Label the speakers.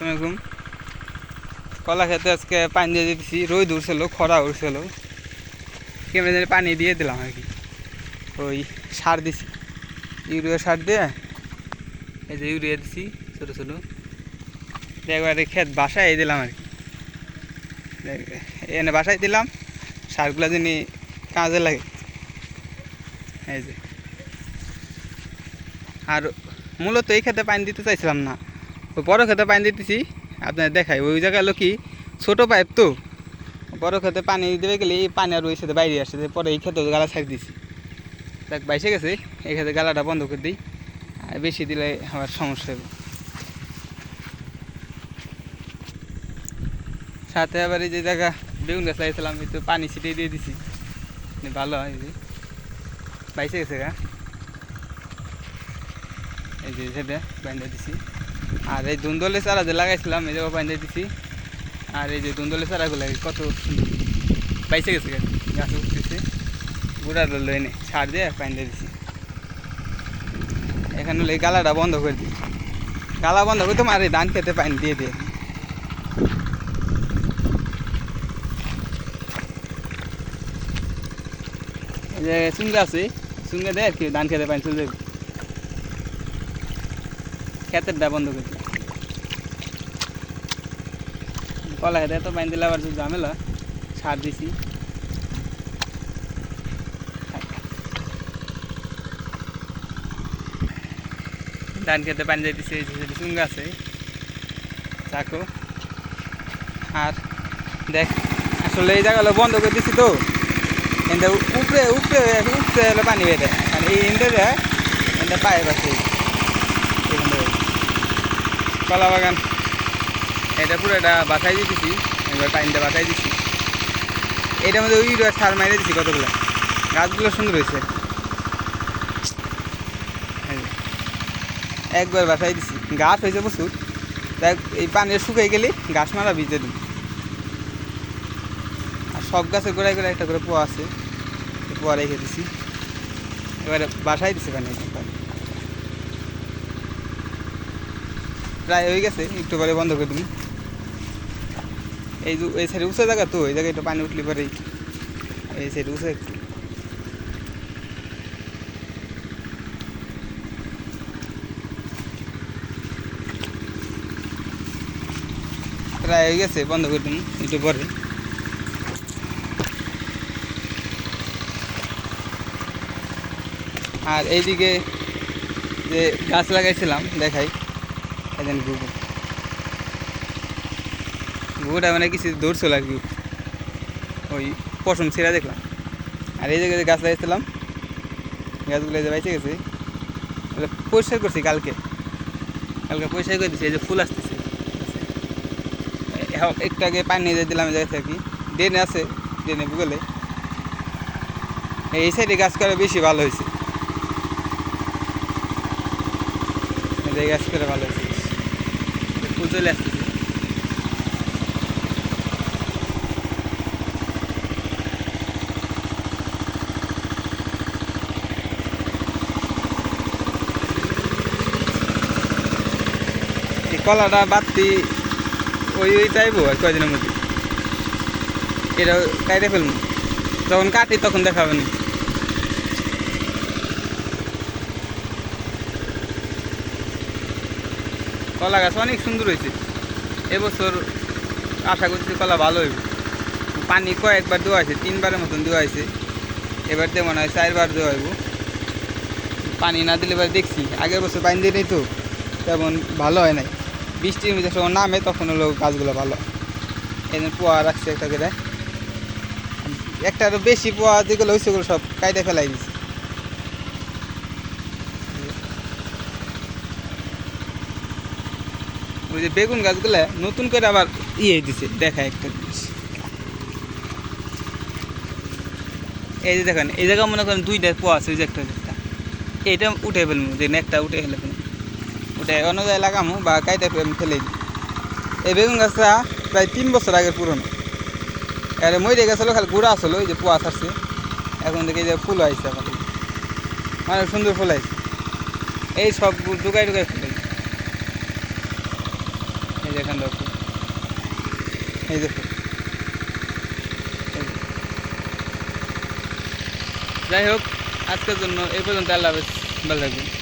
Speaker 1: আসসালামাইকুম কলা খেতে আজকে পানি দিয়ে দিতেছি, রোদ উঠছিল, খরা উঠছিল। কেমন জানি পানি দিয়ে দিলাম আর কি। ওই সার দিছি। ইউরিয়া সার দিয়ে এই যে ইউরিয়া দিছি ছোটো ছোটো। একবারে ক্ষেত বাসায় দিলাম আর কি। এনে বাসায় দিলাম, সারগুলো যিনি কাজে লাগে। এই যে। আর মূলত এই খেতে পানি দিতে চাইছিলাম না। বড় খেতে পানি দিতেছি আপনার দেখাই। ওই জায়গা হলো কি ছোটো পাইপ তো। বড় খেতে পানি দেবে গেলে এই পানি আর ওই সাথে বাইরে আসে পরে এই খেতে গালা ছাড় দিছি। দেখ, বাইসে গেছে, এই খেতে গালাটা বন্ধ করে দিই, আর বেশি দিলে আমার সমস্যা হবে। সাথে আবার এই যে জায়গা, বেগুন গাছ লাগিয়েছিলাম একটু পানি ছিটিয়ে দিয়ে দিছি। ভালো হয়, এই যে। বাইসে গেছে গা। এই যে সেটা বাইন্দা দিছি। আর এই দুন্দলে চারা যে লাগাইছিলাম, এই জায়গা বাইন্দা দিছি। আর এই যে দুন্দলে চারাগুলো কত বাইসে গেছে গাছ উঠতেছে। গুড়া ধরলো এনে সার দিয়ে বাইন্দা দিছি। এখানে হলো এই গালাটা বন্ধ করে দিই। গালা বন্ধ করে তোমার এই ধান খেতে পানি দিয়ে দিয়ে। যে চুঙ্গা আছে, চুঙ্গা দেয় আর কি ধান খেতে পানি চলে যাবে ক্ষেতের ডা বন্ধ করে দিলাম। কলা খেতে তো পানি দিলে আবার ঝামেলা, সার দিছি। ধান খেতে পানি দিয়ে দিছি এই যে যেটা চুঙ্গা চাকু। আর দেখ, আসলে এই জায়গাগুলো বন্ধ করে দিছি তো। কিন্তু উপরে উপরে উপরে হলে পানি বেড়ে আর এই ইন্দে দেয় এটা পায়ে পাচ্ছে। কলা বাগান এটা পুরো এটা বাসাই দিতেছি এবার পানিটা বাসাই দিছি। এটার মধ্যে ওই সার মাইরে দিছি কতগুলো? গাছগুলো সুন্দর হয়েছে। একবার বাসাই দিছি। গাছ হয়েছে প্রচুর। দেখ, এই পানি শুকাই গেলে গাছ মারা ভিজে দিন আর সব গাছের গোড়ায় গোড়ায় একটা করে পোয়া আছে। পোয়া রেখে দিছি। এবারে বাসায় দিছি পানি প্রায় হয়ে গেছে, একটু পরে বন্ধ করে দিন এই যে, এই সাইডে উঁচু জায়গা তো, এই জায়গায় একটু পানি উঠলে পরে এই সাইডে উঁচা একটু। প্রায় হয়ে গেছে, বন্ধ করে দিন একটু পরে। আর এইদিকে যে গাছ লাগাইছিলাম, দেখাই। এখানে গুগু গুগুটা মানে কিছু দৌড়ছিল আর কি। ওই পশম ছিঁড়া দেখলাম। আর এই জায়গায় গাছ লাগাইছিলাম গাছগুলো যে বেঁচে গেছে পরিষ্কার করছি কালকে। কালকে পরিষ্কার করে দিচ্ছি এই যে ফুল আসতেছে। একটু আগে পানি নিয়ে দিলাম, এই জায়গা থেকে ড্রেনে আছে, ড্রেনে বুগলে এই সাইডে গাছ করা বেশি ভালো হয়েছে। এই গাছ করে ভালো হয়েছে। ফুল চলে আসতেছে এই কলাটা বাতি, ওই ওই চাইব আর কয়দিনের মধ্যে। এটা কাইটে ফেলব। যখন কাটি তখন দেখাবেন। কলা গাছ অনেক সুন্দর হয়েছে। এবছর আশা করছি কলা ভালো হইবে। পানি কয়েকবার দেওয়া হয়েছে, তিনবারের মতন দেওয়া হয়েছে। এবার দিয়ে মনে হয় চারবার দেওয়া হইব। পানি না দিলে এবার দেখছি, আগের বছর পানি দিয়ে তো, তেমন ভালো হয় নাই। বৃষ্টির মধ্যে যখন নামে, তখন হলো গাছগুলো ভালো। এনে পোয়া রাখছে একটা করে। একটা আরও বেশি পোয়া যেগুলো হয়েছে, ওগুলো সব কাইটে ফেলাই দিছে। ওই যে বেগুন গাছগুলা নতুন করে আবার ইয়ে দিছে দেখা একটা জিনিস। এই যে দেখেন, এই জায়গা মনে করেন দুইটা পোয়া আছে, ওই যে একটা একটা। এইটা উঠে ফেলব যে একটা উঠে ফেলে ফেলব ওটা অন্য জায়গায় লাগামো বা কাইটে ফেলে ফেলে দিই। এই বেগুন গাছটা প্রায় তিন বছর আগের পুরনো। এর মরে গেছিল খালি গুঁড়া আসলো ওই যে পোয়া ছাড়ছে। এখন দেখে যে ফুল আইছে আমাদের মানে সুন্দর ফুল আইছে। এই সব ডুকাই ডুকাই ফুল আইছে এই যে এখানে দেখেন দেখো এই দেখো। যাই হোক আজকের জন্য এই পর্যন্ত। আল্লাহ হাফেজ। ভালো থাকবেন।